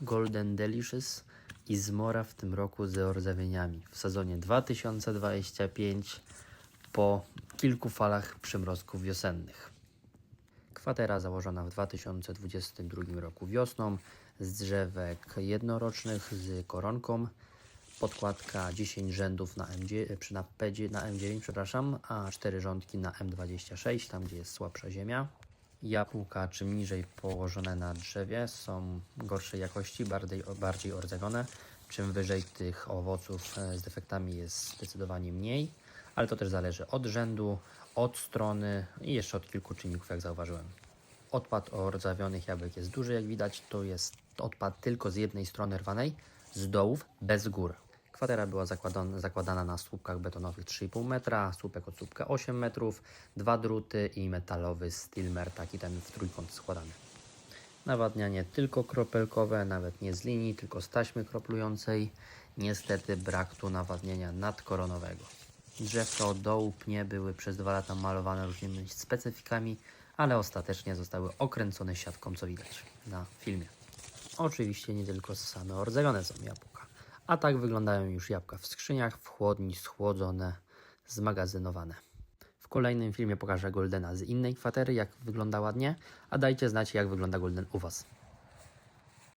Golden Delicious i zmora w tym roku z ordzawieniami w sezonie 2025 po kilku falach przymrozków wiosennych. Kwatera założona w 2022 roku wiosną z drzewek jednorocznych z koronką. Podkładka 10 rzędów na M9, przy napedzie na M9, przepraszam, a 4 rządki na M26, tam gdzie jest słabsza ziemia. Jabłka czym niżej położone na drzewie są gorszej jakości, bardziej, bardziej ordzawione. Czym wyżej tych owoców e, z defektami jest zdecydowanie mniej, ale to też zależy od rzędu, od strony i jeszcze od kilku czynników, jak zauważyłem. Odpad ordzawionych jabłek jest duży, jak widać. To jest odpad tylko z jednej strony rwanej, z dołów, bez gór. Kwatera była zakładana, na słupkach betonowych 3,5 metra, słupek od słupka 8 metrów, dwa druty i metalowy stilmer, taki ten w trójkąt składany. Nawadnianie tylko kropelkowe, nawet nie z linii, tylko z taśmy kroplującej. Niestety brak tu nawadniania nadkoronowego. Drzewka od dołu pnie były przez dwa lata malowane różnymi specyfikami, ale ostatecznie zostały okręcone siatką, co widać na filmie. Oczywiście nie tylko same ordzawione są jabłka, a tak wyglądają już jabłka w skrzyniach, w chłodni, schłodzone, zmagazynowane. W kolejnym filmie pokażę Goldena z innej kwatery, jak wygląda ładnie, a dajcie znać, jak wygląda Golden u Was.